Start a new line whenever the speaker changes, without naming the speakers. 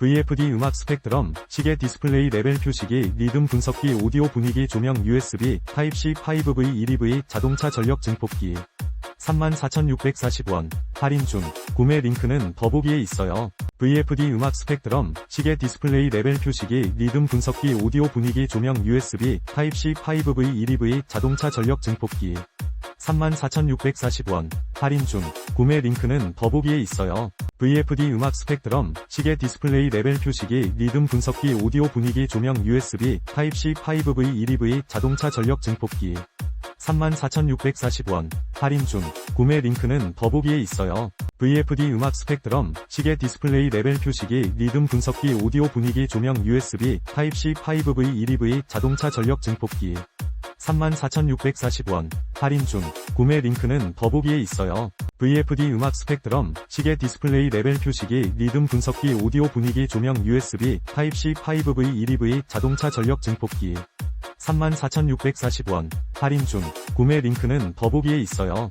VFD 음악 스펙트럼, 시계 디스플레이 레벨 표시기, 리듬 분석기, 오디오 분위기 조명 USB, 타입C 5V 1EV 자동차 전력 증폭기. 34,640원. 할인 중. 구매 링크는 더보기에 있어요. VFD 음악 스펙트럼, 시계 디스플레이 레벨 표시기, 리듬 분석기, 오디오 분위기 조명 USB, 타입C 5V 1EV 자동차 전력 증폭기. 34,640원. 할인 중. 구매 링크는 더보기에 있어요. VFD 음악 스펙트럼, 시계 디스플레이 레벨 표시기, 리듬 분석기, 오디오 분위기 조명 USB, 타입C 5V 1EV 자동차 전력 증폭기. 34,640원. 할인 중. 구매 링크는 더보기에 있어요. VFD 음악 스펙트럼, 시계 디스플레이 레벨 표시기, 리듬 분석기, 오디오 분위기 조명 USB, 타입C 5V 1EV 자동차 전력 증폭기. 34,640원. 할인 중. 구매 링크는 더보기에 있어요. VFD 음악 스펙트럼, 시계 디스플레이 레벨 표시기, 리듬 분석기, 오디오 분위기 조명 USB, 타입C 5V 1EV 자동차 전력 증폭기. 34,640원. 할인 중. 구매 링크는 더보기에 있어요.